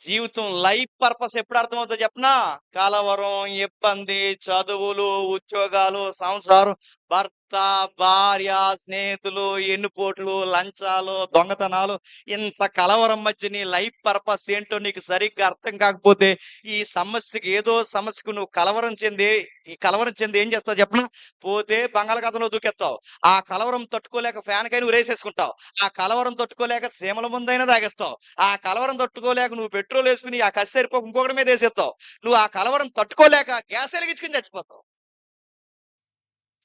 జీవితం life purpose ఎప్పుడు అర్థమవుతుందో చెప్పనా? కలవరం ఇబ్బంది చదువులు ఉద్యోగాలు సంసారం భర్త భార్య స్నేహితులు ఎన్నుపోట్లు లంచాలు దొంగతనాలు ఇంత కలవరం మధ్య నీ లైఫ్ పర్పస్ ఏంటో నీకు సరిగ్గా అర్థం కాకపోతే ఈ సమస్యకి ఏదో సమస్యకు నువ్వు కలవరం చెంది ఈ కలవరం చెంది ఏం చేస్తావు చెప్పనా? పోతే బంగాళాఖాతంలో దూకెత్తావు. ఆ కలవరం తట్టుకోలేక ఫ్యాన్ కై నువ్వు రేసేసుకుంటావు ఆ కలవరం తట్టుకోలేక సీమల ముందైనా తాగేస్తావు ఆ కలవరం తట్టుకోలేక నువ్వు పెట్రోల్ వేసుకుని ఆ కసి సరిపోక ఇంకొకటి మీద వేసేస్తావు. నువ్వు ఆ కలవరం తట్టుకోలేక గ్యాస్ వెలిగించుకుని చచ్చిపోతావు.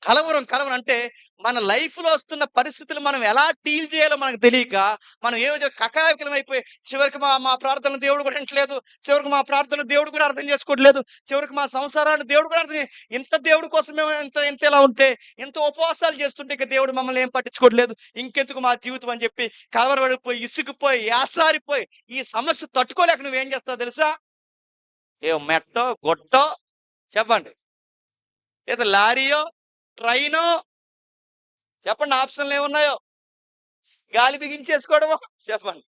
కలవరం కలవరం అంటే మన లైఫ్లో వస్తున్న పరిస్థితులు మనం ఎలా డీల్ చేయాలో మనకు తెలియక మనం ఏదో కకావికలం అయిపోయి చివరికి మా మా ప్రార్థన దేవుడు కూడా వింటలేదు చివరికి మా ప్రార్థన దేవుడు కూడా అర్థం చేసుకోవట్లేదు చివరికి మా సంసారాన్ని దేవుడు కూడా అర్థం ఇంత దేవుడి కోసం మేము ఇంత ఇంత ఎలా ఉంటే ఇంత ఉపవాసాలు చేస్తుంటే ఇక దేవుడు మమ్మల్ని ఏం పట్టించుకోవట్లేదు ఇంకెందుకు మా జీవితం అని చెప్పి కలవరపడిపోయి ఇసుకుపోయి యాసారిపోయి ఈ సమస్య తట్టుకోలేక నువ్వేం చేస్తావు తెలుసా? ఏ మెట్టో గొట్టో చెప్పండి. ఏదో లారీయో ట్రైను. చెప్పండి ఆప్షన్లు ఏమున్నాయో? గాలి బిగించేసుకోవడమో? చెప్పండి.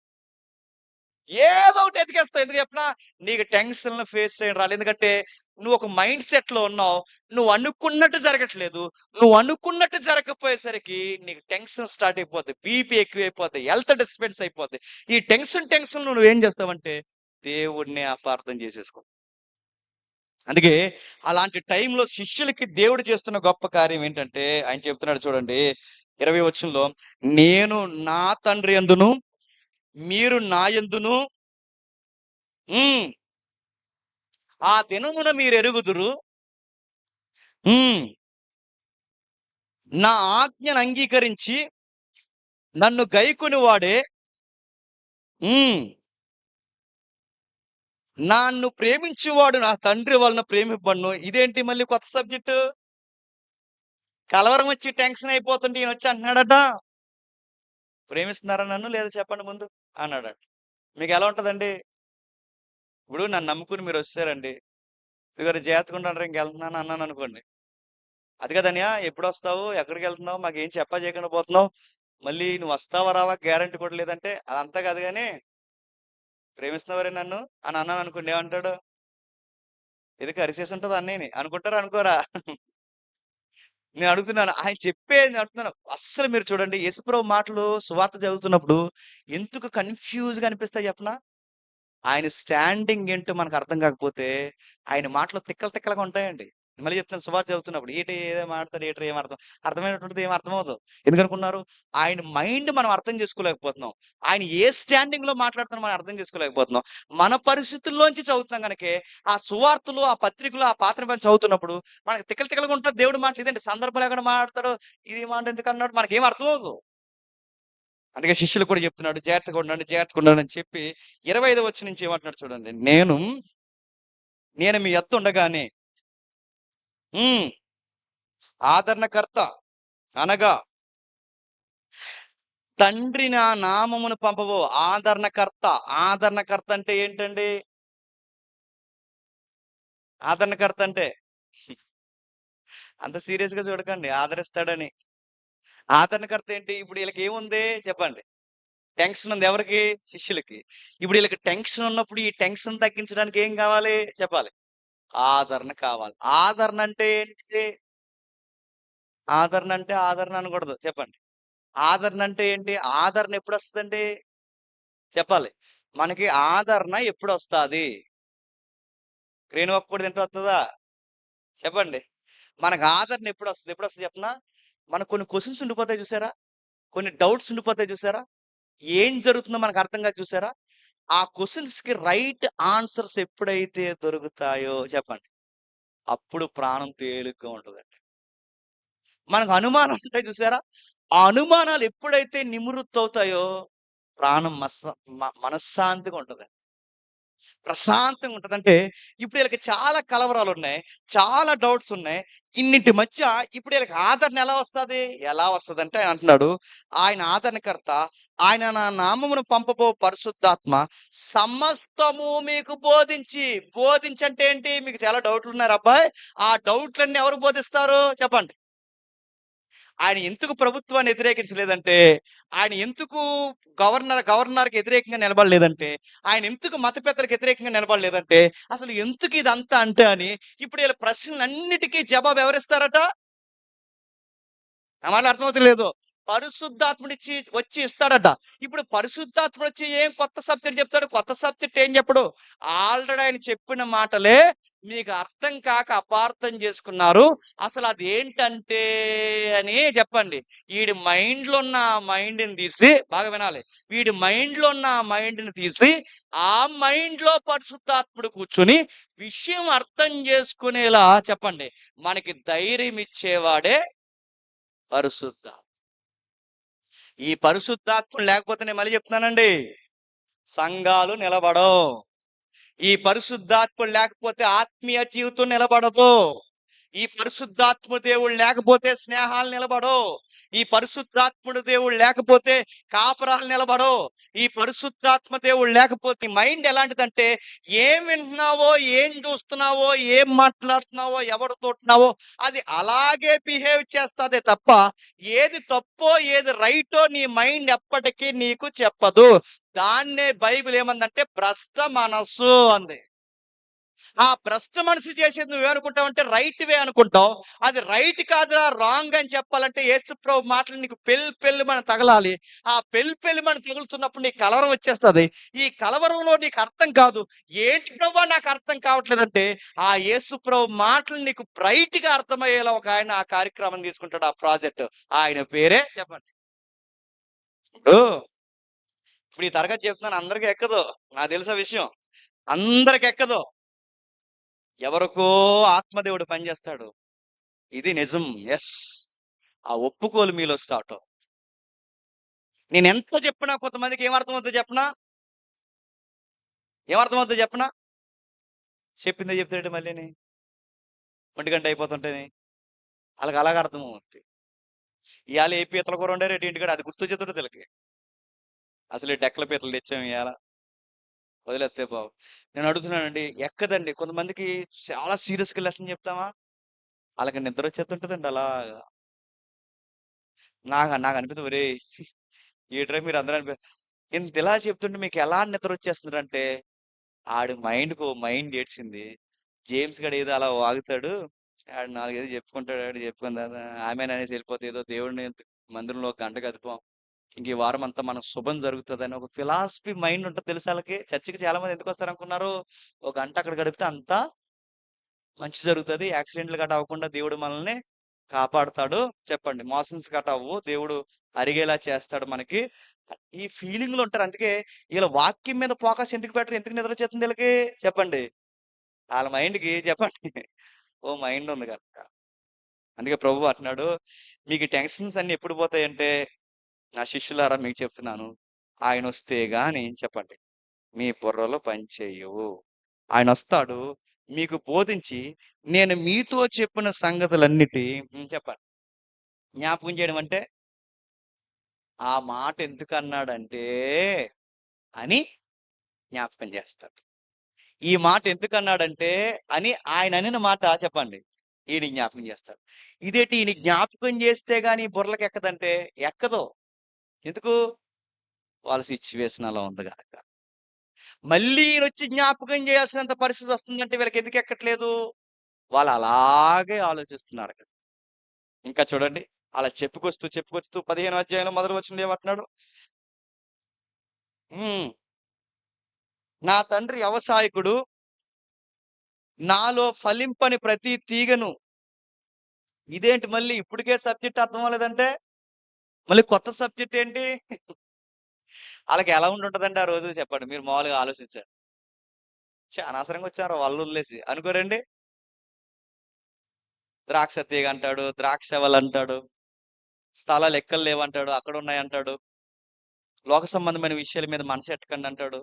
ఏదో ఒకటి ఎతికేస్తావు. ఎందుకు చెప్పినా? నీకు టెన్షన్ ఫేస్ చేయడం రాలేదు. ఎందుకంటే నువ్వు ఒక మైండ్ సెట్లో ఉన్నావు. నువ్వు అనుకున్నట్టు జరగట్లేదు. నువ్వు అనుకున్నట్టు జరగకపోయేసరికి నీకు టెన్షన్ స్టార్ట్ అయిపోద్ది. బీపీ ఎక్కువైపోద్ది. హెల్త్ డిస్పెన్స్ అయిపోద్ది. ఈ టెన్షన్ టెన్షన్ నువ్వు ఏం చేస్తావంటే దేవుడిని అపార్థం చేసేసుకో. అందుకే అలాంటి టైంలో శిష్యులకి దేవుడు చేస్తున్న గొప్ప కార్యం ఏంటంటే ఆయన చెప్తున్నాడు చూడండి ఇరవై వచ్చంలో నేను నా తండ్రి ఎందును? మీరు నా ఎందును? ఉమ్, ఆ దినమున మీరు ఎరుగుదురు? ఉమ్, నా ఆజ్ఞను అంగీకరించి నన్ను గైకుని వాడే ఉమ్, నన్ను ప్రేమించేవాడు నా తండ్రి వలన ప్రేమిపడ్ను ఇదేంటి మళ్ళీ కొత్త సబ్జెక్టు? కలవరం వచ్చి టెన్షన్ అయిపోతుంటే ఈయన వచ్చి అంటున్నాడట ప్రేమిస్తున్నారా నన్ను? లేదా చెప్పండి ముందు అన్నాడట. మీకు ఎలా ఉంటుందండి? ఇప్పుడు నన్ను నమ్ముకుని మీరు వచ్చారండి. ఇదిగో జాతకుండా ఇంక వెళ్తున్నాను అన్నాను అనుకోండి. అది కదనియా ఎప్పుడు వస్తావు? ఎక్కడికి వెళ్తున్నావు? మాకేం ఏం చెప్పా చేయకుండా పోతున్నావు? మళ్ళీ నువ్వు వస్తావా రావా? గ్యారంటీ కూడా లేదంటే అదంతా కాదు కానీ ప్రేమిస్తున్నావరే నన్ను? అని అన్నాను అనుకోండి ఏమంటాడు? ఏదో కరిసేసి ఉంటుంది అన్నయ్యని. అనుకుంటారా అనుకోరా? నేను అడుగుతున్నాను ఆయన చెప్పే నేను అడుగుతున్నాను. అస్సలు మీరు చూడండి యేసుప్రభు మాటలు సువార్త చదువుతున్నప్పుడు ఎందుకు కన్ఫ్యూజ్గా అనిపిస్తాయి చెప్పనా? ఆయన స్టాండింగ్ ఏంటో మనకు అర్థం కాకపోతే ఆయన మాటలు తిక్కలు తిక్కలుగా ఉంటాయండి. మళ్ళీ చెప్తాను సువార్త చదువుతున్నప్పుడు ఏటి ఏదో మాట్లాడతాడు ఏటో ఏం అర్థం అర్థమైనటువంటిది ఏం అర్థమవుతుంది ఎందుకనుకున్నారు? ఆయన మైండ్ మనం అర్థం చేసుకోలేకపోతున్నాం. ఆయన ఏ స్టాండింగ్లో మాట్లాడుతున్నా మనం అర్థం చేసుకోలేకపోతున్నాం. మన పరిస్థితుల్లోంచి చదువుతున్నాం కనుకే ఆ సువార్తలు ఆ పత్రికలు ఆ పాత్ర పని చదువుతున్నప్పుడు మనకి తిక్కలు తిక్కలుగా ఉంటుంది. దేవుడు మాటలు ఇదండి సందర్భం ఎక్కడ మాట్లాడతాడు. ఇది మాట ఎందుకు అన్నాడు? మనకి ఏం అర్థం అందుకే శిష్యులు కూడా చెప్తున్నాడు జాగ్రత్తగా ఉండండి జాగ్రత్తగా ఉండండి అని చెప్పి ఇరవై ఐదు వచ్చి నుంచి ఏమంటున్నాడు చూడండి. నేను నేను మీ ఎత్తు ఉండగానే ఆదరణకర్త అనగా తండ్రి నా నామమును పంపబో ఆదరణకర్త ఆదరణకర్త అంటే ఏంటండి? ఆదరణకర్త అంటే అంత సీరియస్గా చూడకండి ఆదరిస్తాడని. ఆదరణకర్త ఏంటి? ఇప్పుడు వీళ్ళకి ఏముంది? చెప్పండి. టెన్షన్ ఉంది ఎవరికి? శిష్యులకి. ఇప్పుడు వీళ్ళకి టెన్షన్ ఉన్నప్పుడు ఈ టెన్షన్ తగ్గించడానికి ఏం కావాలి? చెప్పాలి. ఆదరణ కావాలి. ఆదరణ అంటే ఏంటి? ఆదరణ అంటే ఆదరణ అనకూడదు. చెప్పండి. ఆదరణ అంటే ఏంటి? ఆదరణ ఎప్పుడు వస్తుందండి చెప్పాలి. మనకి ఆదరణ ఎప్పుడు వస్తుంది క్రేణు కూడా తింటూ వస్తుందా చెప్పండి. మనకు ఆదరణ ఎప్పుడు వస్తుంది ఎప్పుడు వస్తుంది చెప్పనా? మనకు కొన్ని క్వశ్చన్స్ ఉండిపోతాయి చూసారా? కొన్ని డౌట్స్ ఉండిపోతాయి చూసారా? ఏం జరుగుతుందో మనకు అర్థం కాదు చూసారా? ఆ క్వశ్చన్స్కి రైట్ ఆన్సర్స్ ఎప్పుడైతే దొరుకుతాయో చెప్పండి. అప్పుడు ప్రాణం తేలిగ్గా ఉంటుందండి. మనకు అనుమానం ఉంటాయి చూసారా? ఆ అనుమానాలు ఎప్పుడైతే నిమృత్తవుతాయో ప్రాణం మస్స మ- మనశ్శాంతిగా ఉంటది ప్రశాంతంగా ఉంటుంది. అంటే ఇప్పుడు వీళ్ళకి చాలా కలవరాలు ఉన్నాయి. చాలా డౌట్స్ ఉన్నాయి. ఇన్నింటి మధ్య ఇప్పుడు వీళ్ళకి ఆదరణ ఎలా వస్తుంది? ఎలా వస్తుంది అంటే ఆయన అంటున్నాడు ఆయన ఆదరణకర్త ఆయన నా నామమును పంపబో పరిశుద్ధాత్మ సమస్తము మీకు బోధించి బోధించంటే ఏంటి? మీకు చాలా డౌట్లు ఉన్నారు అబ్బాయి ఆ డౌట్లన్నీ ఎవరు బోధిస్తారు? చెప్పండి. ఆయన ఎందుకు ప్రభుత్వాన్ని వ్యతిరేకించలేదంటే ఆయన ఎందుకు గవర్నర్ గవర్నర్కి వ్యతిరేకంగా నిలబడలేదంటే ఆయన ఎందుకు మతపేత్తలకు వ్యతిరేకంగా నిలబడలేదంటే అసలు ఎందుకు ఇదంతా అంటే అని ఇప్పుడు వీళ్ళ ప్రశ్నలన్నిటికీ జవాబు ఎవరిస్తారట? నా అర్థమవుతలేదు. పరిశుద్ధాత్ముడిచ్చి వచ్చి ఇస్తాడట. ఇప్పుడు పరిశుద్ధాత్ముడు వచ్చి ఏం కొత్త సబ్జెక్ట్ చెప్తాడు? కొత్త సబ్జెక్ట్ ఏం చెప్పడు? ఆల్రెడీ ఆయన చెప్పిన మాటలే మీకు అర్థం కాక అపార్థం చేసుకున్నారు. అసలు అది ఏంటంటే అని చెప్పండి. వీడి మైండ్లో ఉన్న మైండ్ని తీసి బాగా వినాలి. వీడి మైండ్లో ఉన్న మైండ్ని తీసి ఆ మైండ్లో పరిశుద్ధాత్ముడు కూర్చుని విషయం అర్థం చేసుకునేలా చెప్పండి. మనకి ధైర్యం ఇచ్చేవాడే పరిశుద్ధ ఈ పరిశుద్ధాత్ముడు లేకపోతే నేను మళ్ళీ చెప్తున్నానండి. సంఘాలు నిలబడవు. ఈ పరిశుద్ధాత్ముడు లేకపోతే ఆత్మీయ జీవితం నిలబడదు. ఈ పరిశుద్ధాత్మ దేవుడు లేకపోతే స్నేహాలు నిలబడో. ఈ పరిశుద్ధాత్ముడు దేవుడు లేకపోతే కాపురాలు నిలబడో. ఈ పరిశుద్ధాత్మ దేవుడు లేకపోతే మైండ్ ఎలాంటిదంటే ఏం వింటున్నావో ఏం చూస్తున్నావో ఏం మాట్లాడుతున్నావో ఎవరితో అది అలాగే బిహేవ్ చేస్తాదే తప్ప ఏది తప్పో ఏది రైటో నీ మైండ్ ఎప్పటికీ నీకు చెప్పదు. దాన్నే బైబిల్ ఏమందంటే భ్రష్ట మనస్సు అంది. ఆ భ్రష్ట మనసు చేసేది నువ్వేమనుకుంటావు అంటే రైట్ వే అనుకుంటావు. అది రైట్ కాదురా రాంగ్ అని చెప్పాలంటే యేసు ప్రభు మాటలు నీకు పెళ్ళి పెళ్ళి మనం తగలాలి. ఆ పెళ్ళి పెళ్ళి మనం తగులుతున్నప్పుడు నీకు కలవరం వచ్చేస్తుంది. ఈ కలవరంలో నీకు అర్థం కాదు. ఏంటి ప్రభు నాకు అర్థం కావట్లేదంటే ఆ యేసు ప్రభు మాటలు నీకు బ్రైట్గా అర్థమయ్యేలా ఒక ఆయన ఆ కార్యక్రమం తీసుకుంటాడు ఆ ప్రాజెక్ట్. ఆయన పేరే చెప్పండి. ఇప్పుడు ఇప్పుడు ఈ తరగతి చెప్తున్నాను అందరికీ ఎక్కదు. నాకు తెలిసిన విషయం. అందరికి ఎక్కదు. ఎవరికో ఆత్మదేవుడు పనిచేస్తాడు ఇది నిజం. ఎస్ ఆ ఒప్పుకోలు మీలో స్టార్ట్ నేను ఎంత చెప్పినా కొంతమందికి ఏమర్థమవుతుందో చెప్పనా? ఏమర్థమవుతుందో చెప్పనా? చెప్పిందే చెప్తాడు మళ్ళీని. ఒంటి గంట అయిపోతుంటేనే. వాళ్ళకి అలాగ అర్థమవుతుంది ఇవాళ ఏ పీతల కూర ఉండే రేటు ఇంటికాడ? అది గుర్తు చేతుడు తెలికి అసలు ఈ డెక్కల పీతలు తెచ్చాము ఇవాళ వదిలేస్తే బావు నేను అడుగుతున్నానండి ఎక్కదండి? కొంతమందికి చాలా సీరియస్గా లెసన్ చెప్తామా? వాళ్ళకి నిద్ర వచ్చేస్తుంటుందండి అలా నాకు నాకు అనిపిస్తుంది ఒరే ఏట్రా మీరు అందరూ అనిపి ఇంత ఇలా చెప్తుంటే మీకు ఎలా నిద్ర వచ్చేస్తుందంటే ఆడి మైండ్కు మైండ్ ఏడ్చింది. జేమ్స్ గడ ఏదో అలా వాగుతాడు ఆడు నాలుగేదో చెప్పుకుంటాడు ఆడు చెప్పుకుందా ఆమె అనేసి వెళ్ళిపోతే ఏదో దేవుడిని మందిరంలో ఒక గంట కదిపాం ఇంక ఈ వారం అంతా మనకు శుభం జరుగుతుందని ఒక ఫిలాసఫీ మైండ్ ఉంటుంది తెలుసు వాళ్ళకి చర్చికి చాలా మంది ఎందుకు వస్తారు అనుకున్నారు ఒక గంట అక్కడ గడిపితే అంతా మంచి జరుగుతుంది. యాక్సిడెంట్లు గట్ట అవ్వకుండా దేవుడు మనల్ని కాపాడుతాడు. చెప్పండి. మోషన్స్ గట్ట అవ్వు. దేవుడు అరిగేలా చేస్తాడు మనకి. ఈ ఫీలింగ్లు ఉంటారు. అందుకే వీళ్ళ వాక్యం మీద ఫోకస్ ఎందుకు పెట్టరు? ఎందుకు నిద్ర చేస్తుంది వీళ్ళకి? చెప్పండి. వాళ్ళ మైండ్కి చెప్పండి. ఓ మైండ్ ఉంది కనుక అందుకే ప్రభు అంటున్నాడు మీకు టెన్షన్స్ అన్ని ఎప్పుడు పోతాయంటే నా శిష్యులారా మీకు చెప్తున్నాను. ఆయన వస్తే గాని చెప్పండి. మీ బుర్రలో పనిచేయవు ఆయన వస్తాడు మీకు బోధించి నేను మీతో చెప్పిన సంగతులన్నిటి చెప్పండి. జ్ఞాపకం చేయడం అంటే ఆ మాట ఎందుకు అన్నాడంటే అని జ్ఞాపకం చేస్తాడు. ఈ మాట ఎందుకు అన్నాడంటే అని ఆయన అనిన మాట చెప్పండి. ఈయన జ్ఞాపకం చేస్తాడు. ఇదేటి ఈయన జ్ఞాపకం చేస్తే గాని బుర్రలకు ఎక్కదంటే ఎక్కదో. ఎందుకు? వాళ్ళ సిచ్యువేషన్ అలా ఉంది కనుక మళ్ళీ ఈయన వచ్చి జ్ఞాపకం చేయాల్సినంత పరిస్థితి వస్తుందంటే వీళ్ళకి ఎందుకు ఎక్కట్లేదు? వాళ్ళు అలాగే ఆలోచిస్తున్నారు కదా. ఇంకా చూడండి అలా చెప్పుకొస్తూ చెప్పుకొస్తూ పదిహేను అధ్యాయంలో మొదలు వచ్చింది ఏమంటున్నాడు? "ఉమ్, నా తండ్రి వ్యవసాయకుడు నాలో ఫలింపని ప్రతి తీగను ఇదేంటి మళ్ళీ ఇప్పటికే సబ్జెక్ట్ అర్థం అవ్వలేదంటే మళ్ళీ కొత్త సబ్జెక్ట్ ఏంటి? వాళ్ళకి ఎలా ఉంటుందంటే ఆ రోజు చెప్పండి. మీరు మామూలుగా ఆలోచించండి. అనవసరంగా వచ్చారు. వాళ్ళు వదిలేసి. అనుకోరండి. ద్రాక్ష తీగ అంటాడు ద్రాక్ష వాళ్ళు అంటాడు స్థలాలు ఎక్కలు లేవంటాడు అక్కడ ఉన్నాయంటాడు లోక సంబంధమైన విషయాల మీద మనసు ఎట్టకండి అంటాడు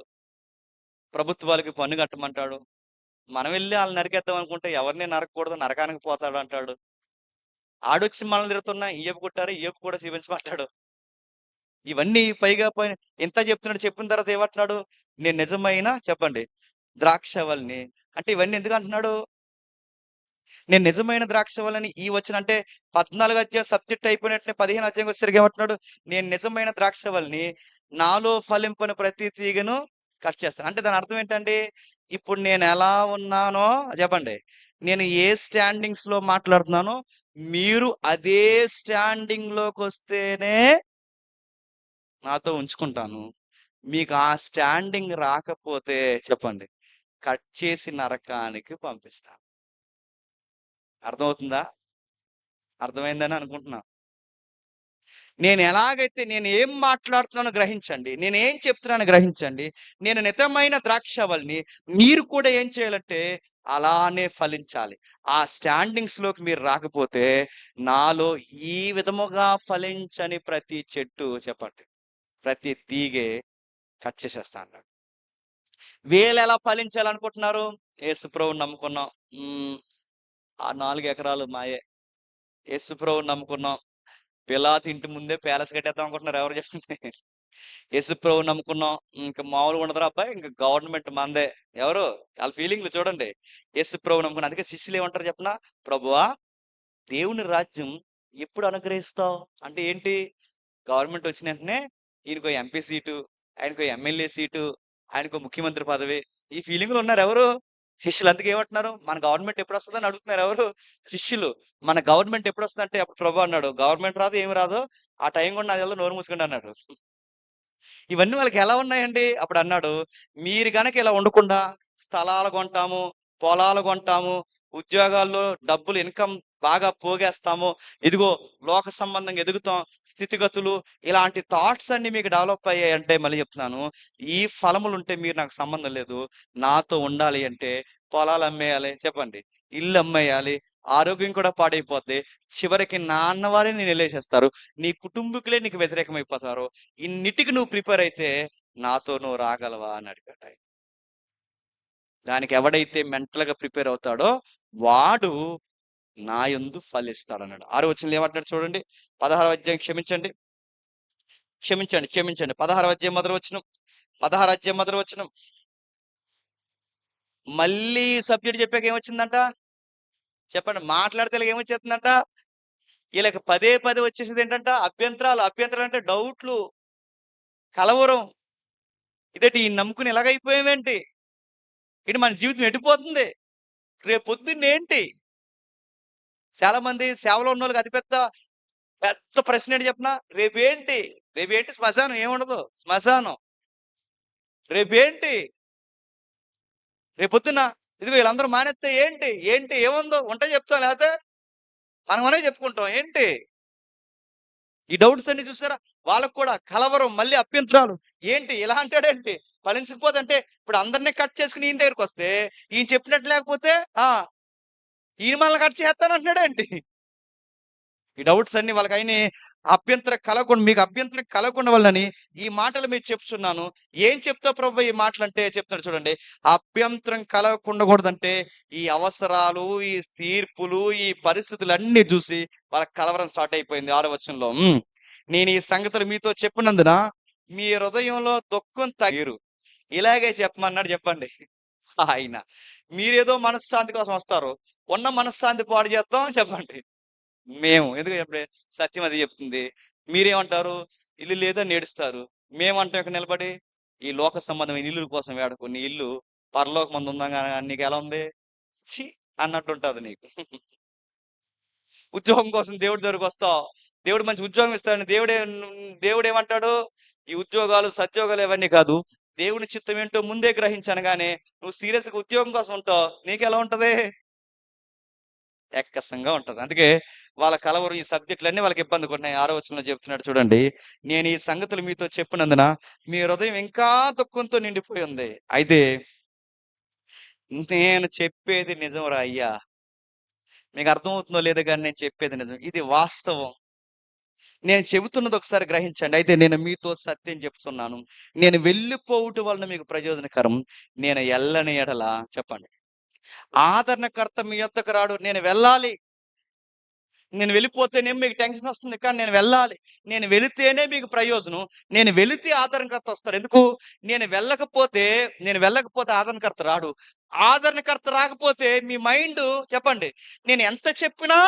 ప్రభుత్వాలకి పన్ను కట్టమంటాడు మనం వెళ్ళి వాళ్ళు నరికేద్దాం అనుకుంటే ఎవరిని నరకకూడదు నరకానికి పోతాడు అంటాడు. ఆడొచ్చి మనల్ని తిడుతున్నా ఇయ్యపు కొట్టారు ఇయ్యపు కూడా చూపించమంటాడు ఇవన్నీ పైగా పైన ఎంత చెప్తున్నాడు చెప్పిన తర్వాత ఏమంటున్నాడు నేను నిజమైన చెప్పండి ద్రాక్షవల్ని అంటే ఇవన్నీ ఎందుకు అంటున్నాడు నేను నిజమైన ద్రాక్షవల్లిని ఈ వచ్చిన అంటే 14 అధ్యాయం సబ్జెక్ట్ అయిపోయినట్టు పదిహేను అధ్యాయంకి వచ్చేసరికి ఏమంటున్నాడు? నేను నిజమైన ద్రాక్షవల్ని నాలో ఫలింపని ప్రతి తీగను కట్ చేస్తాను. అంటే దాని అర్థం ఏంటండి? ఇప్పుడు నేను ఎలా ఉన్నానో చెప్పండి. నేను ఏ స్టాండింగ్స్లో మాట్లాడుతున్నానో మీరు అదే స్టాండింగ్‌లోకొస్తేనే నాతో ఉంచుకుంటాను. మీకు ఆ స్టాండింగ్ రాకపోతే చెప్పండి. కట్ చేసి నరకానికి పంపిస్తాను. అర్థమవుతుందా? అర్థమైందని అనుకుంటున్నా. నేను ఎలాగైతే నేను ఏం మాట్లాడుతున్నానో గ్రహించండి. నేను ఏం చెప్తున్నానో గ్రహించండి. నేను నితమైన ద్రాక్షవల్ని మీరు కూడా ఏం చేయాలంటే అలానే ఫలించాలి. ఆ స్టాండింగ్స్‌లోకి మీరు రాకపోతే నాలో ఈ విధముగా ఫలించని ప్రతి చెట్టు చెప్పండి. ప్రతి తీగె కట్ చేసేస్తా అన్నాడు. వీళ్ళెలా ఫలించాలనుకుంటున్నారు? యేసుప్రభువుని నమ్ముకున్నాం. ఆ నాలుగు ఎకరాలు మాయే. యేసుప్రభు నమ్ముకున్నాం. పిలాత్ ఇంటి ముందే ప్యాలెస్ కట్టేద్దాం అనుకుంటున్నారు ఎవరు చెప్పండి? యేసుప్రభువుని నమ్ముకున్నాం. ఇంకా మామూలుగా ఉండదురా అబ్బాయి. ఇంకా గవర్నమెంట్ మందే ఎవరు? వాళ్ళ ఫీలింగ్‌లు చూడండి. యేసుప్రభువుని నమ్ముకున్నాం. అందుకే శిష్యులు ఏమంటారు చెప్పనా? ప్రభువా! దేవుని రాజ్యం ఎప్పుడు అనుగ్రహిస్తావు? అంటే ఏంటి? గవర్నమెంట్ వచ్చిన వెంటనే ఈయనకు ఎంపీ సీటు, ఆయనకు ఎమ్మెల్యే సీటు, ఆయనకు ముఖ్యమంత్రి పదవి. ఈ ఫీలింగ్లు ఉన్నారు ఎవరు? శిష్యులు. అందుకే ఏమంటున్నారు? మన గవర్నమెంట్ ఎప్పుడు వస్తుందని అడుగుతున్నారు ఎవరు? శిష్యులు. మన గవర్నమెంట్ ఎప్పుడు ఎప్పుడొస్తదంటే అప్పుడు ప్రభు అన్నాడు. గవర్నమెంట్ రాదు, ఏమి రాదు. ఆ టైం కూడా నాదెళ్దు నోరు మూసుకోండి అన్నాడు. ఇవన్నీ వాళ్ళకి ఎలా ఉన్నాయండి? అప్పుడు అన్నాడు, మీరు కనుక ఇలా ఉండకుండా స్థలాలు కొంటాము, పొలాలు కొంటాము, ఉద్యోగాల్లో డబ్బులు ఇన్‌కమ్ బాగా పోగేస్తాము. ఇదిగో లోక సంబంధంగా ఎదుగుతాం. స్థితిగతులు ఇలాంటి థాట్స్ అన్ని మీకు డెవలప్ అయ్యాయి అంటే మళ్ళీ చెప్తున్నాను. ఈ ఫలములు ఉంటే మీరు నాకు సంబంధం లేదు. నాతో ఉండాలి అంటే పొలాలు అమ్మేయాలి. చెప్పండి. ఇల్లు అమ్మేయాలి. ఆరోగ్యం కూడా పాడైపోద్ది. చివరికి నాన్నవారే నేను వెళ్ళేసేస్తారు నీ కుటుంబీకులే నీకు వ్యతిరేకమైపోతారు. ఇన్నిటికి నువ్వు ప్రిపేర్ అయితే నాతో నువ్వు రాగలవా అని అడిగట దానికి ఎవడైతే మెంటల్‌గా ప్రిపేర్ అవుతాడో వాడు నా యందు ఫలిస్తాడన్నాడు. ఆరు వచ్చిన ఏమంటున్నాడు చూడండి. 16వ అధ్యాయం క్షమించండి. క్షమించండి, క్షమించండి. 16వ అధ్యాయం మొదలు వచ్చిన పదహారు అధ్యాయం మొదలు వచ్చిన మళ్ళీ సబ్జెక్ట్ చెప్పాక ఏమొచ్చిందంట? చెప్పండి. మాట్లాడితే ఏమొచ్చేస్తుందంట? వీళ్ళకి పదే పదే వచ్చేసింది ఏంటంట? అభ్యంతరాలు. అభ్యంతరాలు అంటే డౌట్‌లు. కలవరం. ఇదేంటి ఈ నమ్ముకుని ఇలాగైపోయామేంటి? ఏంటి మన జీవితం ఎటుపోతుంది? రేపు పొద్దున్నేంటి చాలా మంది సేవలో ఉన్నోళ్ళకి అతి పెద్ద, పెద్ద ప్రశ్న ఏంటి చెప్పిన రేపేంటి? రేపేంటి శ్మశానం ఏముండదు. శ్మశానం. రేపేంటి? రేపొద్దున ఇదిగో వీళ్ళందరూ మానేస్తే ఏంటి? ఏంటి? ఏముందో? ఉంటే చెప్తాం లేతే మనమనే చెప్పుకుంటాం. ఏంటి? ఈ డౌట్స్ అన్ని చూసారా? వాళ్ళకు కూడా కలవరం, మళ్ళీ అభ్యంతరాలు. ఏంటి ఇలా అంటాడేంటి? ఫలించకపోతే అంటే ఇప్పుడు అందరిని కట్ చేసుకుని ఈయన దగ్గరికొస్తే ఈయన చెప్పినట్టు లేకపోతే ఆ! ఈయన మనల్ని కట్ చేస్తానంటున్నాడేంటి? ఈ డౌట్స్ అన్ని వాళ్ళకయిని అభ్యంతరం కలగకుండా మీకు అభ్యంతరం కలగకుండా వాళ్ళని ఈ మాటలు మీరు చెప్తున్నాను. ఏం చెప్తావు ప్రభు ఈ మాటలు అంటే చెప్తున్నాడు చూడండి. అభ్యంతరం కలగకుండకూడదంటే ఈ అవసరాలు, ఈ తీర్పులు, ఈ పరిస్థితులు అన్ని చూసి వాళ్ళకి కలవరం స్టార్ట్ అయిపోయింది. ఆరో వచనంలో. నేను ఈ సంగతులు మీతో చెప్పినందున మీ హృదయంలో దుఃఖం తగిరు. ఇలాగే చెప్పమన్నాడు చెప్పండి. ఆయన. మీరేదో మనశ్శాంతి కోసం వస్తారు. ఉన్న మనశ్శాంతి పాడు చేద్దాం చెప్పండి. మేము. ఎందుకంటే సత్యం అది చెప్తుంది. మీరేమంటారు? ఇల్లు లేదో నేడుస్తారు మేమంటాం ఇక్కడ నిలబడి ఈ లోక సంబంధమైన ఇల్లు కోసం వేడుకుని ఇల్లు పరలోక ఇల్లు ఉందా నీకు ఎలా ఉంది? చి అన్నట్టు ఉంటుంది నీకు. ఉద్యోగం కోసం దేవుడి దగ్గరకొస్తావు. దేవుడు మంచి ఉద్యోగం ఇస్తాడని దేవుడే దేవుడేమంటాడు? ఈ ఉద్యోగాలు, సద్యోగాలు ఇవన్నీ కాదు. దేవుని చిత్తం ఏంటో ముందే గ్రహించనగానే నువ్వు సీరియస్‌గా ఉద్యోగం కోసం ఉంటావు. నీకు ఎలా ఉంటది? ఎక్కసంగా ఉంటది. అందుకే వాళ్ళ కలవరం ఈ సబ్జెక్ట్‌లన్నీ వాళ్ళకి ఇబ్బందిగా ఉన్నాయి. ఆరో చెప్తున్నాడు చూడండి. నేను ఈ సంగతులు మీతో చెప్పినందున మీ హృదయం ఇంకా దుఃఖంతో నిండిపోయి ఉంది. అయితే నేను చెప్పేది నిజం రా అయ్యా! మీకు అర్థమవుతుందో లేదో కానీ నేను చెప్పేది నిజం. ఇది వాస్తవం. నేను చెబుతున్నది ఒకసారి గ్రహించండి. అయితే నేను మీతో సత్యం చెప్తున్నాను. నేను వెళ్ళిపోవుట వలన మీకు ప్రయోజనకరం. నేను వెళ్ళని ఎడల చెప్పండి. ఆదరణకర్త మీ యొద్దకు రాడు. నేను వెళ్ళాలి. నేను వెళ్ళిపోతేనే మీకు టెన్షన్ వస్తుంది కానీ నేను వెళ్ళాలి నేను వెళితేనే మీకు ప్రయోజనం నేను వెళితే ఆదరణకర్త వస్తాడు ఎందుకు నేను వెళ్ళకపోతే నేను వెళ్ళకపోతే ఆదరణకర్త రాడు ఆదరణకర్త రాకపోతే మీ మైండ్ చెప్పండి నేను ఎంత చెప్పినా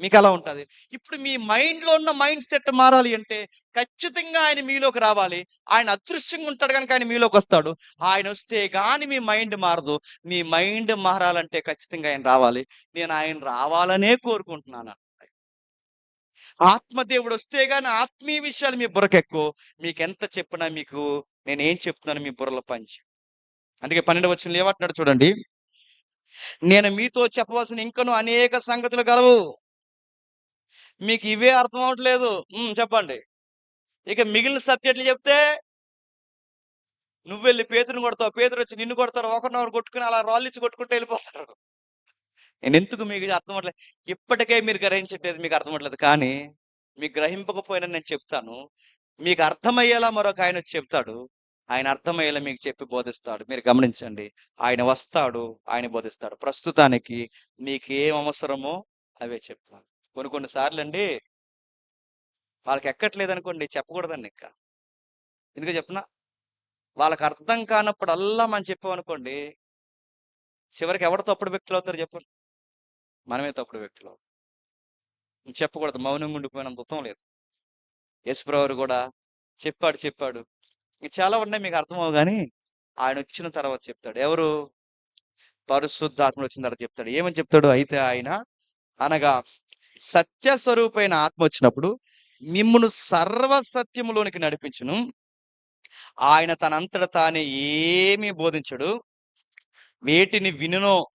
మీకు అలా ఉంటుంది. ఇప్పుడు మీ మైండ్లో ఉన్న మైండ్ సెట్ మారాలి అంటే ఖచ్చితంగా ఆయన మీలోకి రావాలి. ఆయన అదృశ్యంగా ఉంటాడు కనుక ఆయన మీలోకి వస్తాడు. ఆయన వస్తే కానీ మీ మైండ్ మారదు. మీ మైండ్ మారాలంటే ఖచ్చితంగా ఆయన రావాలి. నేను ఆయన రావాలనే కోరుకుంటున్నాను. ఆత్మదేవుడు వస్తే కానీ ఆత్మీయ విషయాలు మీ బుర్రకెక్కు మీకు ఎంత చెప్పినా మీకు నేను ఏం చెప్తున్నాను మీ బుర్రలో పంచి. అందుకే పన్నెండు వచ్చిన ఏమంటున్నాడు చూడండి. నేను మీతో చెప్పవలసిన ఇంకను అనేక సంగతులు గలవు. మీకు ఇవే అర్థం అవట్లేదు చెప్పండి. ఇక మిగిలిన సబ్జెక్టులు చెప్తే నువ్వు వెళ్ళి పేతుని కొడతావు. పేతురు వచ్చి నిన్ను కొడతారు. ఒకరినొకరు కొట్టుకుని అలా రాళ్ళిచ్చి కొట్టుకుంటూ వెళ్ళిపోతారు. నేను ఎందుకు మీకు అర్థం అవ్వట్లేదు? ఇప్పటికే మీరు గ్రహించట్లేదు మీకు అర్థం అవ్వట్లేదు. కానీ మీకు గ్రహింపకపోయినా నేను చెప్తాను. మీకు అర్థమయ్యేలా మరొక ఆయన వచ్చి చెప్తాడు. ఆయన అర్థమయ్యేలా మీకు చెప్పి బోధిస్తాడు. మీరు గమనించండి. ఆయన వస్తాడు. ఆయన బోధిస్తాడు. ప్రస్తుతానికి మీకు ఏం అవసరమో అవే చెప్తాను. కొన్ని కొన్ని సార్లు అండి వాళ్ళకి ఎక్కట్లేదు అనుకోండి చెప్పకూడదండి ఇంకా. ఎందుకు చెప్పనా వాళ్ళకి అర్థం కానప్పుడల్లా మనం చెప్పామనుకోండి చివరికి ఎవరు తప్పుడు వ్యక్తులు అవుతారు చెప్పండి మనమే తప్పుడు వ్యక్తులు అవుతాం చెప్పకూడదు మౌనంగా ఉండిపోయినంత ఉత్తమం లేదు. యశ్వరావు కూడా చెప్పాడు చెప్పాడు. ఇంక చాలా ఉన్నాయి మీకు అర్థమవు కానీ ఆయన వచ్చిన తర్వాత చెప్తాడు. ఎవరు? పరిశుద్ధాత్ముడు వచ్చిన తర్వాత చెప్తాడు. ఏమని చెప్తాడు? అయితే ఆయన అనగా సత్య స్వరూపైన ఆత్మ వచ్చినప్పుడు మిమ్మును సర్వ సత్యములోనికి నడిపించును. ఆయన తనంతట తానే ఏమీ బోధించడు. వేటిని వినునో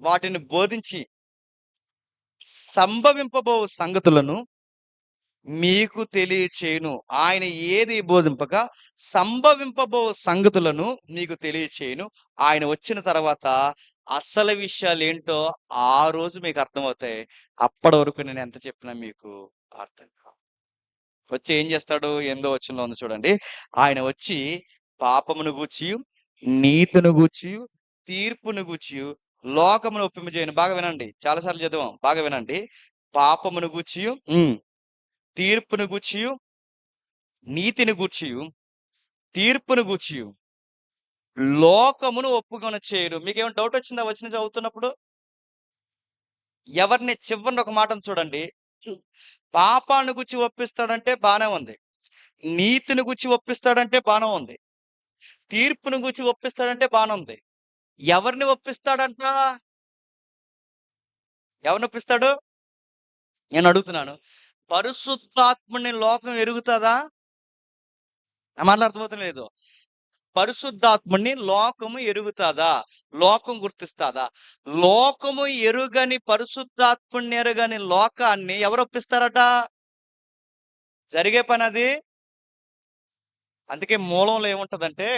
వాటిని బోధించి సంభవింపబో సంగతులను మీకు తెలియచేయును. ఆయన ఏది బోధింపక సంభవింపబో సంగతులను మీకు తెలియచేయును. ఆయన వచ్చిన తర్వాత అసలు విషయాలు ఏంటో ఆ రోజు మీకు అర్థమవుతాయి అప్పటి వరకు నేను ఎంత చెప్పినా మీకు అర్థం వచ్చి ఏం చేస్తాడు ఎందో వచ్చిందో ఉంది చూడండి. ఆయన వచ్చి పాపమును గూర్చి నీతిని గూర్చి తీర్పును గూర్చి లోకమును ఒప్పింపజేయను. బాగా వినండి. చాలాసార్లు చదివాం. బాగా వినండి. పాపమును గూర్చి తీర్పును గూర్చి నీతిని గూర్చి తీర్పును గూర్చి లోకమును ఒప్పుకొని చేయడు. మీకేమైనా డౌట్ వచ్చిందా వచ్చిన చదువుతున్నప్పుడు? ఎవరిని చివరిని ఒక మాటను చూడండి. పాపాన్ని గుచ్చి ఒప్పిస్తాడంటే బానే ఉంది. నీతిని గుచ్చి ఒప్పిస్తాడంటే బానే ఉంది. తీర్పును గుచ్చి ఒప్పిస్తాడంటే బానే ఉంది. ఎవరిని ఒప్పిస్తాడంట? ఎవరిని ఒప్పిస్తాడు? నేను అడుగుతున్నాను. పరిశుద్ధాత్మని లోకం ఎరుగుతుందా? మాట్లాడుతుంది లేదు పరిశుద్ధాత్మని లోకము ఎరుగుతుందా? లోకం గుర్తిస్తాదా? లోకము ఎరుగని పరిశుద్ధాత్మని ఎరుగని లోకాన్ని ఎవరు ఒప్పిస్తారట? జరిగే పని అది? అందుకే మూలంలో ఏముంటదంటే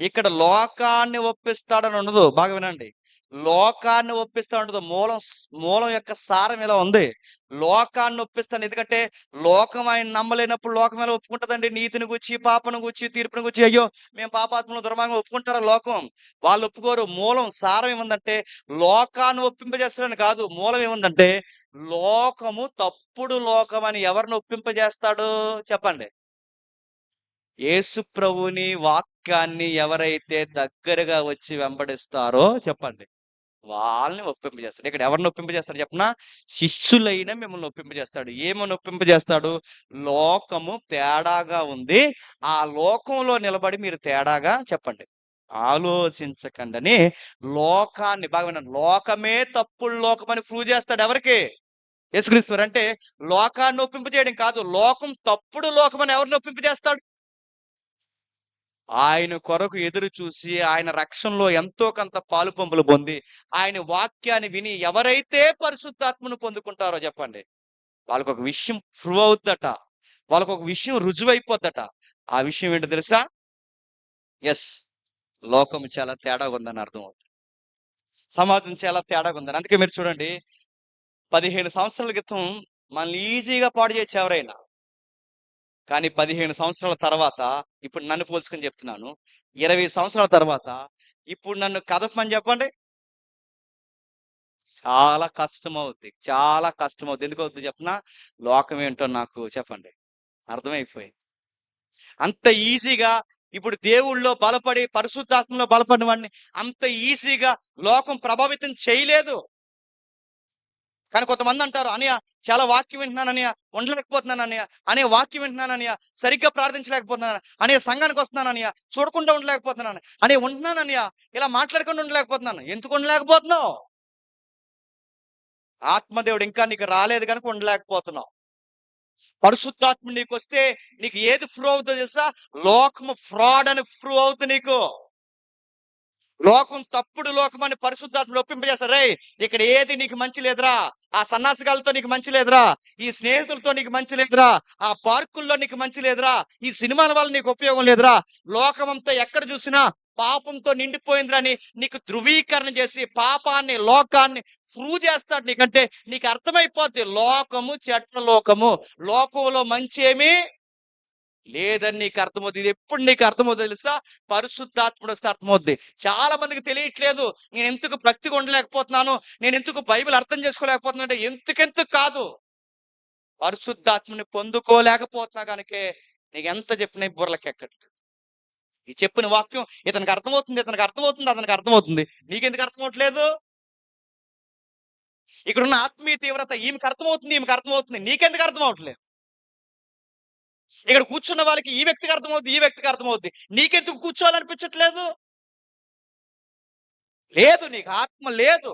ఇక్కడ లోకాన్ని ఒప్పిస్తాడని ఉండదు బాగా వినండి. లోకాన్ని ఒప్పిస్తా ఉంటుంది. మూలం మూలం యొక్క సారం ఇలా ఉంది. లోకాన్ని ఒప్పిస్తాను. ఎందుకంటే లోకం ఆయన నమ్మలేనప్పుడు లోకం ఎలా ఒప్పుకుంటుందండి? నీతిని గుచ్చి పాపను గుచ్చి తీర్పును గుచ్చి అయ్యో మేము పాపాత్మలు దుర్మార్గం ఒప్పుకుంటారా లోకం? వాళ్ళు ఒప్పుకోరు. మూలం సారం ఏముందంటే లోకాన్ని ఒప్పింపజేస్తాడని కాదు. మూలం ఏముందంటే లోకము తప్పుడు లోకం అని ఎవరిని ఒప్పింపజేస్తాడు చెప్పండి. యేసు ప్రభుని వాక్యాన్ని ఎవరైతే దగ్గరగా వచ్చి వెంబడిస్తారో చెప్పండి. వాళ్ళని ఒప్పింపజేస్తాడు. ఇక్కడ ఎవరిని ఒప్పింపజేస్తాడు చెప్పిన? శిష్యులైన మిమ్మల్ని ఒప్పింపజేస్తాడు. ఏమని ఒప్పింపజేస్తాడు? లోకము తేడాగా ఉంది. ఆ లోకంలో నిలబడి మీరు తేడాగా చెప్పండి. ఆలోచించకండని లోకాన్ని బాగా లోకమే తప్పుడు లోకం అని ప్రూవ్ చేస్తాడు ఎవరికి? యేసుక్రీస్తు అంటే లోకాన్ని ఒప్పింపజేయడం కాదు. లోకం తప్పుడు లోకమని ఎవరిని ఒప్పింపజేస్తాడు? ఆయన కొరకు ఎదురు చూసి ఆయన రక్షణలో ఎంతో కొంత పాలు పంపులు పొంది ఆయన వాక్యాన్ని విని ఎవరైతే పరిశుద్ధాత్మను పొందుకుంటారో చెప్పండి. వాళ్ళకు ఒక విషయం ప్రూవ్ అవుద్దట. వాళ్ళకు ఒక విషయం రుజువైపోద్దట ఆ విషయం ఏంటో తెలుసా? ఎస్ లోకం చాలా తేడాగా ఉందని అర్థం అవుతుంది. సమాజం చాలా తేడాగా ఉందని. అందుకే మీరు చూడండి పదిహేను సంవత్సరాల క్రితం మనల్ని ఈజీగా పాడు చేయొచ్చు ఎవరైనా కానీ పదిహేను సంవత్సరాల తర్వాత ఇప్పుడు నన్ను పోల్చుకొని చెప్తున్నాను. ఇరవై సంవత్సరాల తర్వాత ఇప్పుడు నన్ను కదపమని చెప్పండి. చాలా కష్టం అవుద్ది చాలా కష్టం అవుద్ది ఎందుకు అవుద్ది చెప్పనా? లోకం ఏంటో నాకు చెప్పండి. అర్థమైపోయింది. అంత ఈజీగా ఇప్పుడు దేవుళ్ళో బలపడి పరిశుద్ధాత్మలో బలపడిన వాడిని అంత ఈజీగా లోకం ప్రభావితం చేయలేదు. కానీ కొంతమంది అంటారు అనయ్య చాలా వాక్యం వింటున్నాను అనయ్య ఉండలేకపోతున్నాను అనయ్య అనే వాక్యం వింటున్నాను అనయ్య సరిగ్గా ప్రార్థించలేకపోతున్నాను అనే సంఘానికి వస్తున్నాను అనయ్య చూడకుండా ఉండలేకపోతున్నాను అనే ఉంటున్నాను అనయ్య ఇలా మాట్లాడకుండా ఉండలేకపోతున్నాను ఎందుకు ఉండలేకపోతున్నావు? ఆత్మదేవుడు ఇంకా నీకు రాలేదు కనుక ఉండలేకపోతున్నావు. పరిశుద్ధాత్మ నీకు వస్తే నీకు ఏది ఫ్రూ అవుతుందో తెలుసా? లోకము ఫ్రాడ్ అని ఫ్రూ అవుతుంది నీకు. లోకం తప్పుడు లోకం అని పరిశుద్ధాత్మలు ఒప్పింపజేస్తారు రే ఇక్కడ ఏది నీకు మంచి లేదురా? ఆ సన్నాసగాలతో నీకు మంచి లేదురా? ఈ స్నేహితులతో నీకు మంచి లేదురా? ఆ పార్కుల్లో నీకు మంచి లేదురా? ఈ సినిమాల వల్ల నీకు ఉపయోగం లేదురా? లోకమంతా ఎక్కడ చూసినా పాపంతో నిండిపోయిందిరని నీకు ధృవీకరణ చేసి పాపాన్ని లోకాన్ని ప్రూవ్ చేస్తాడు నీకంటే నీకు అర్థమైపోద్ది. లోకము చెట్ల లోకము. లోకంలో మంచి ఏమీ లేదని నీకు అర్థమవుతుంది ఇది ఎప్పుడు నీకు అర్థమవుతుంది తెలుసా? పరిశుద్ధాత్ముడు వస్తే అర్థమవుద్ది. చాలా మందికి తెలియట్లేదు నేను ఎందుకు భక్తిగా ఉండలేకపోతున్నాను నేను ఎందుకు బైబిల్ అర్థం చేసుకోలేకపోతున్నాను అంటే ఎందుకెందుకు కాదు. పరిశుద్ధాత్మని పొందుకోలేకపోతున్నా కనుకే నీకు ఎంత చెప్పినా బుర్రలకి ఎక్కట్లేదు. ఈ చెప్పిన వాక్యం ఇతనికి అర్థమవుతుంది ఇతనికి అర్థమవుతుంది అతనికి అర్థమవుతుంది. నీకెందుకు అర్థమవట్లేదు? ఇక్కడ ఉన్న ఆత్మీయ తీవ్రత ఈమెకు అర్థమవుతుంది ఈమెకు అర్థమవుతుంది. నీకెందుకు అర్థం అవట్లేదు ఇక్కడ కూర్చున్న వాళ్ళకి ఈ వ్యక్తికి అర్థమవుద్ది ఈ వ్యక్తికి అర్థమవుద్ది. నీకెందుకు కూర్చోవాలనిపించట్లేదు? లేదు నీకు ఆత్మ లేదు.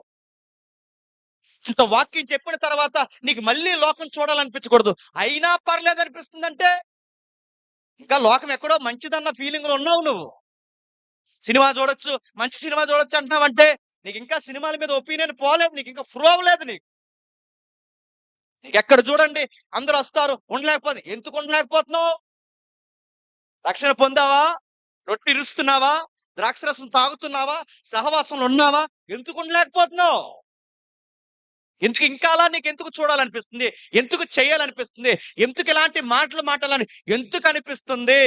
ఇంత వాక్యం చెప్పిన తర్వాత నీకు మళ్ళీ లోకం చూడాలనిపించకూడదు. అయినా పర్లేదు అనిపిస్తుందంటే ఇంకా లోకం ఎక్కడో మంచిదన్న ఫీలింగ్లో ఉన్నావు నువ్వు. సినిమా చూడొచ్చు మంచి సినిమా చూడొచ్చు అంటున్నావంటే నీకు ఇంకా సినిమాల మీద ఒపీనియన్ పోలేదు నీకు ఇంకా ప్రూవ్ అవ్వలేదు నీకు. నీకు ఎక్కడ చూడండి అందరూ వస్తారు. ఉండలేకపోతే ఎందుకు ఉండలేకపోతున్నావు? రక్షణ పొందావా? రొట్టె ఇరుస్తున్నావా? ద్రాక్షరసం తాగుతున్నావా? సహవాసంలో ఉన్నావా? ఎందుకు ఉండలేకపోతున్నావు? ఎందుకు ఇంకా అలా నీకు ఎందుకు చూడాలనిపిస్తుంది? ఎందుకు చేయాలనిపిస్తుంది ఎందుకు ఇలాంటి మాటలు మాట్లాడాలని ఎందుకు అనిపిస్తుంది?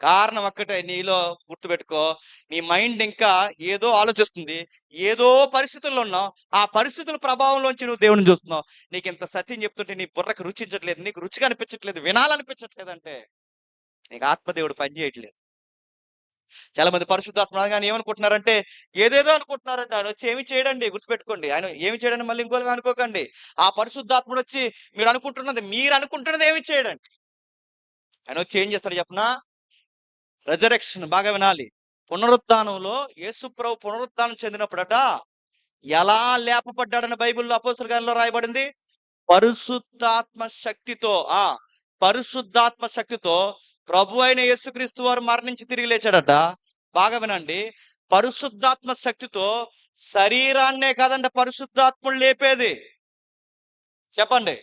కారణం ఒక్కటే నీలో గుర్తుపెట్టుకో. నీ మైండ్ ఇంకా ఏదో ఆలోచిస్తుంది. ఏదో పరిస్థితుల్లో ఉన్నావు. ఆ పరిస్థితుల ప్రభావంలోంచి నువ్వు దేవుని చూస్తున్నావు. నీకు ఇంత సత్యం చెప్తుంటే నీ బుర్రకు రుచించట్లేదు నీకు రుచిగా అనిపించట్లేదు. వినాలనిపించట్లేదు అంటే నీకు ఆత్మదేవుడు పని చేయట్లేదు. చాలా మంది పరిశుద్ధాత్మ కానీ ఏమనుకుంటున్నారంటే ఏదేదో అనుకుంటున్నారంటే. ఆయన వచ్చి ఏమి చేయడండి? గుర్తుపెట్టుకోండి. ఆయన ఏమి చేయడండి? మళ్ళీ ఇంకోగా అనుకోకండి. ఆ పరిశుద్ధాత్ముడు వచ్చి మీరు అనుకుంటున్నది మీరు అనుకుంటున్నది ఏమి చేయడండి? ఆయన వచ్చి ఏం చేస్తాడు చెప్పనా? రెజరెక్షన్ బాగా వినాలి. పునరుత్థానంలో యేసుప్రభు పునరుద్ధానం చెందినప్పుడట ఎలా లేపబడ్డాడని బైబిల్లో అపోస్తుల గారిలో రాయబడింది? పరిశుద్ధాత్మ శక్తితో ఆ పరిశుద్ధాత్మ శక్తితో ప్రభు అయిన యేసుక్రీస్తు వారు మరణించి తిరిగి లేచాడట. బాగా వినండి. పరిశుద్ధాత్మ శక్తితో శరీరాన్నే కాదంట పరిశుద్ధాత్ముడు లేపేది. చెప్పండి.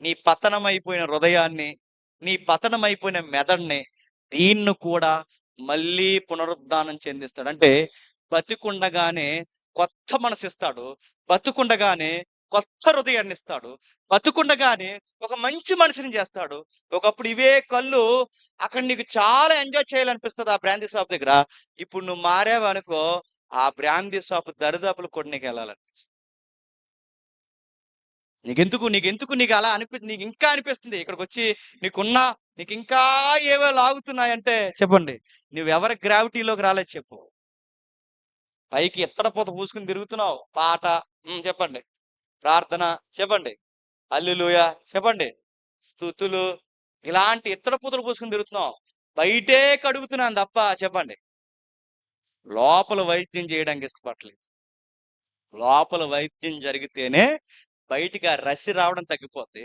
నీ పతనమైపోయిన హృదయాన్ని నీ పతనమైపోయిన మెదడుని దీన్ని కూడా మళ్ళీ పునరుద్ధానం చెందిస్తాడు. అంటే బతికుండగానే కొత్త మనసు ఇస్తాడు బతుకుండగానే కొత్త హృదయాన్ని ఇస్తాడు బతుకుండగానే ఒక మంచి మనిషిని చేస్తాడు. ఒకప్పుడు ఇవే కళ్ళు అక్కడ నీకు చాలా ఎంజాయ్ చేయాలనిపిస్తుంది ఆ బ్రాందీ షాప్ దగ్గర. ఇప్పుడు నువ్వు మారావు ఆ బ్రాందీ షాప్ దరిదాపులు కూడా నీకు వెళ్ళాలనిపిస్తుంది. నీకెందుకు నీకెందుకు నీకు అలా అనిపి నీకు ఇంకా అనిపిస్తుంది. ఇక్కడికి వచ్చి నీకున్న నీకు ఇంకా ఏవో లాగుతున్నాయంటే చెప్పండి. నువ్వు ఎవరి గ్రావిటీలోకి రాలేదు చెప్పు. పైకి ఎత్తడపోత పూసుకుని తిరుగుతున్నావు. పాట చెప్పండి. ప్రార్థన చెప్పండి. అల్లులుయ చెప్పండి. స్థుతులు ఇలాంటి ఎత్తడ పూతలు పూసుకుని తిరుగుతున్నావు. బయటే కడుగుతున్నాను తప్ప చెప్పండి. లోపల వైద్యం చేయడానికి ఇష్టపడలేదు లోపల వైద్యం జరిగితేనే బయటికి ఆ రసి రావడం తగ్గిపోతే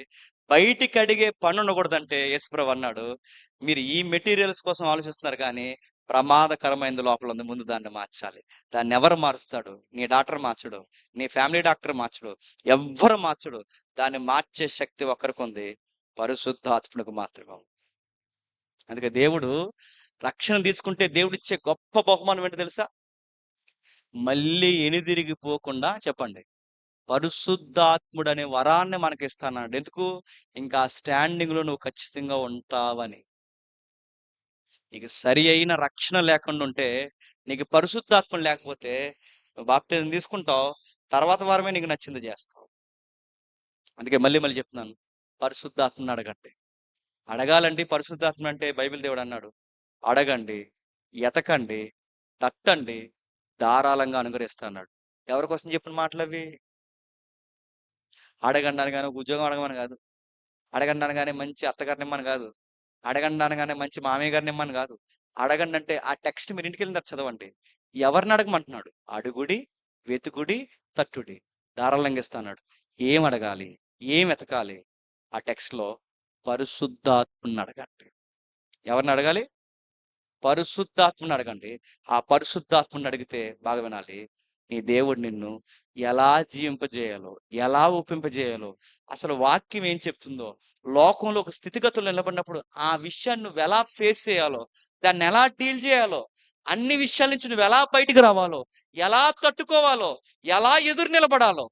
బయటికి అడిగే పని ఉండకూడదంటే యేసుప్రభు అన్నాడు. మీరు ఈ మెటీరియల్స్ కోసం ఆలోచిస్తున్నారు కానీ ప్రమాదకరమైన లోపల ఉంది. ముందు దాన్ని మార్చాలి. దాన్ని ఎవరు మారుస్తాడు? నీ డాక్టర్ మార్చడు. నీ ఫ్యామిలీ డాక్టర్ మార్చడు. ఎవ్వరు మార్చడు. దాన్ని మార్చే శక్తి ఒకరికి ఉంది పరిశుద్ధాత్మకు మాత్రమే. అందుకే దేవుడు రక్షణ తీసుకుంటే దేవుడు ఇచ్చే గొప్ప బహుమానం ఏంటి తెలుసా? మళ్ళీ ఎనిదిరిగి పోకుండా చెప్పండి. పరిశుద్ధాత్ముడు అనే వరాన్ని మనకి ఇస్తానన్నాడు ఎందుకు? ఇంకా స్టాండింగ్లో నువ్వు ఖచ్చితంగా ఉంటావని. నీకు సరి అయిన రక్షణ లేకుండా ఉంటే నీకు పరిశుద్ధాత్మ లేకపోతే నువ్వు బాప్టిజం తీసుకుంటావు తర్వాత వారమే నీకు నచ్చింది చేస్తావు. అందుకే మళ్ళీ మళ్ళీ చెప్తున్నాను. పరిశుద్ధాత్మని అడగండి. అడగాలండి పరిశుద్ధాత్మ అంటే బైబిల్ దేవుడు అన్నాడు. అడగండి ఎతకండి తట్టండి ధారాళంగా అనుగ్రహిస్తా అన్నాడు ఎవరి కోసం చెప్పిన మాటలు అవి అడగండి అనగానే ఒక ఉద్యోగం అడగమని కాదు. అడగండి అనగానే మంచి అత్తగారిని ఇమ్మని కాదు. అడగండి అనగానే మంచి మామయ్య గారిని ఇమ్మని కాదు. అడగండి అంటే ఆ టెక్స్ట్ మీరు ఇంటికి వెళ్ళిన చదవండి. ఎవరిని అడగమంటున్నాడు? అడుగుడి వెతుకుడి తట్టుడి. ధారాళంగా ఏం అడగాలి? ఏం వెతకాలి? ఆ టెక్స్ట్లో పరిశుద్ధాత్మని అడగండి. ఎవరిని అడగాలి? పరిశుద్ధాత్మని అడగండి. ఆ పరిశుద్ధాత్మని అడిగితే బాగా వినాలి. నీ దేవుడు నిన్ను ఎలా జీవింపజేయాలో ఎలా ఒప్పింపజేయాలో అసలు వాక్యం ఏం చెప్తుందో లోకంలో ఒక స్థితిగతులు నిలబడినప్పుడు ఆ విషయాన్ని నువ్వు ఎలా ఫేస్ చేయాలో దాన్ని ఎలా డీల్ చేయాలో అన్ని విషయాల నుంచి నువ్వు ఎలా బయటికి రావాలో ఎలా తట్టుకోవాలో ఎలా ఎదురు నిలబడాలో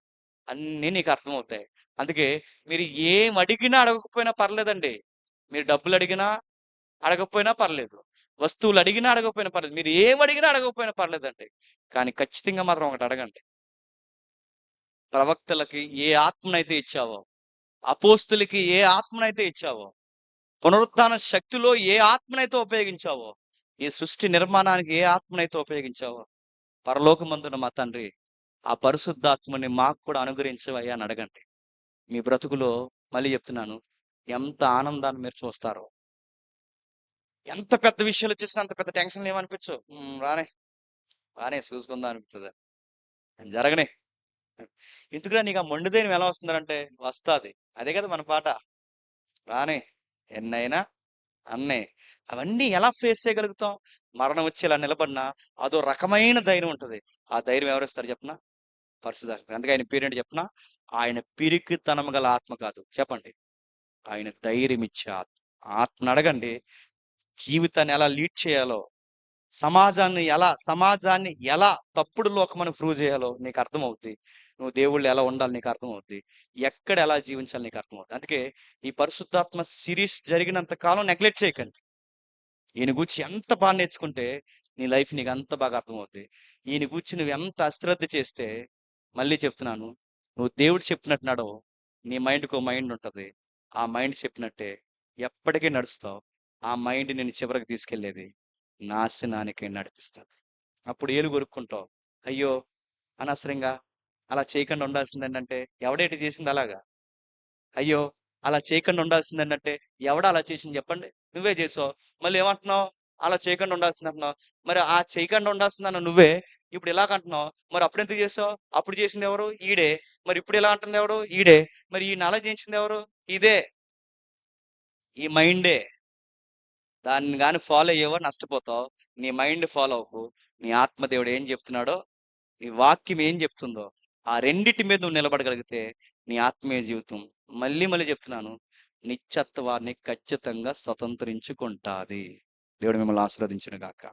అన్నీ నీకు అర్థమవుతాయి. అందుకే మీరు ఏం అడిగినా అడగకపోయినా పర్లేదండి. మీరు డబ్బులు అడిగినా అడగకపోయినా పర్లేదు. వస్తువులు అడిగినా అడగకపోయినా పర్లేదు. మీరు ఏం అడిగినా అడగకపోయినా పర్లేదండి. కానీ ఖచ్చితంగా మాత్రం ఒకటి అడగండి. ప్రవక్తలకి ఏ ఆత్మనైతే ఇచ్చావో అపోస్తులకి ఏ ఆత్మనైతే ఇచ్చావో పునరుత్న శక్తిలో ఏ ఆత్మనైతే ఉపయోగించావో ఈ సృష్టి నిర్మాణానికి ఏ ఆత్మనైతే ఉపయోగించావో పరలోకమందున మా తండ్రి ఆ పరిశుద్ధాత్మని మాకు కూడా అనుగ్రహించవయ్యా అని అడగండి. మీ బ్రతుకులో మళ్ళీ చెప్తున్నాను ఎంత ఆనందాన్ని మీరు చూస్తారో ఎంత పెద్ద విషయాలు చూసినా అంత పెద్ద టెన్షన్ ఏమనిపించు రానే. రానే చూసుకుందాం అనిపిస్తుంది జరగనే. ఎందుకురా నీకు ఆ మొండిదేని ఎలా వస్తుందంటే వస్తాది. అదే కదా మన పాట. రానే. ఎన్నైనా అన్నే. అవన్నీ ఎలా ఫేస్ చేయగలుగుతాం? మరణం వచ్చి ఇలా నిలబడినా అదో రకమైన ధైర్యం ఉంటుంది. ఆ ధైర్యం ఎవరిస్తారు చెప్పనా? పరిశుధాత్మ. అందుకే ఆయన పేరేంటి చెప్పిన? ఆయన పిరికితనం గల ఆత్మ కాదు. చెప్పండి. ఆయన ధైర్యం ఇచ్చే ఆత్మ. ఆత్మ అడగండి. జీవితాన్ని ఎలా లీడ్ చేయాలో సమాజాన్ని ఎలా సమాజాన్ని ఎలా తప్పుడు లోకమని ప్రూవ్ చేయాలో నీకు అర్థమవుద్ది. నువ్వు దేవుళ్ళు ఎలా ఉండాలి నీకు అర్థమవుద్ది. ఎక్కడ ఎలా జీవించాలి నీకు అర్థమవుద్ది. అందుకే ఈ పరిశుద్ధాత్మ సిరీస్ జరిగినంత కాలం నెగ్లెక్ట్ చేయకండి. ఈయన గూర్చి ఎంత బాగా నేర్చుకుంటే నీ లైఫ్ నీకు అంత బాగా అర్థమవుద్ది. ఈయన గూర్చి నువ్వు ఎంత అశ్రద్ధ చేస్తే మళ్ళీ చెప్తున్నాను నువ్వు దేవుడు చెప్పినట్టున్నాడో నీ మైండ్కి మైండ్ ఉంటుంది. ఆ మైండ్ చెప్పినట్టే ఎప్పటికీ నడుస్తావు. ఆ మైండ్ నేను చివరికి తీసుకెళ్ళేది నాశనానికి నడిపిస్తుంది. అప్పుడు ఏలు కొరుక్కుంటావు. అయ్యో! అనవసరంగా అలా చేయకుండా ఉండాల్సింది ఏంటంటే ఎవడేటి చేసింది అలాగా? అయ్యో! అలా చేయకుండా ఉండాల్సింది ఏంటంటే ఎవడ అలా చేసింది చెప్పండి. నువ్వే చేసావు. మళ్ళీ ఏమంటున్నావు? అలా చేయకుండా ఉండాల్సింది అంటున్నావు మరి ఆ చేయకుండా ఉండాల్సింది అన్న నువ్వే ఇప్పుడు ఎలా అంటున్నావు? మరి అప్పుడు ఎందుకు చేసావు? అప్పుడు చేసింది ఎవరు? ఈడే. మరి ఇప్పుడు ఎలా అంటుంది ఎవరు? ఈడే. మరి ఈ అలా చేసింది ఎవరు? ఇదే. ఈ మైండే. దాన్ని కానీ ఫాలో అయ్యేవో నష్టపోతావు. నీ మైండ్ ఫాలో అవ్వకు నీ ఆత్మదేవుడు ఏం చెప్తున్నాడో నీ వాక్యం ఏం చెప్తుందో ఆ రెండిటి మీద నువ్వు నిలబడగలిగితే నీ ఆత్మీయ జీవితం మళ్ళీ మళ్ళీ చెప్తున్నాను. నిత్యత్వాన్ని ఖచ్చితంగా స్వతంత్రించుకుంటాది. దేవుడు మిమ్మల్ని ఆశీర్వదించిన గాక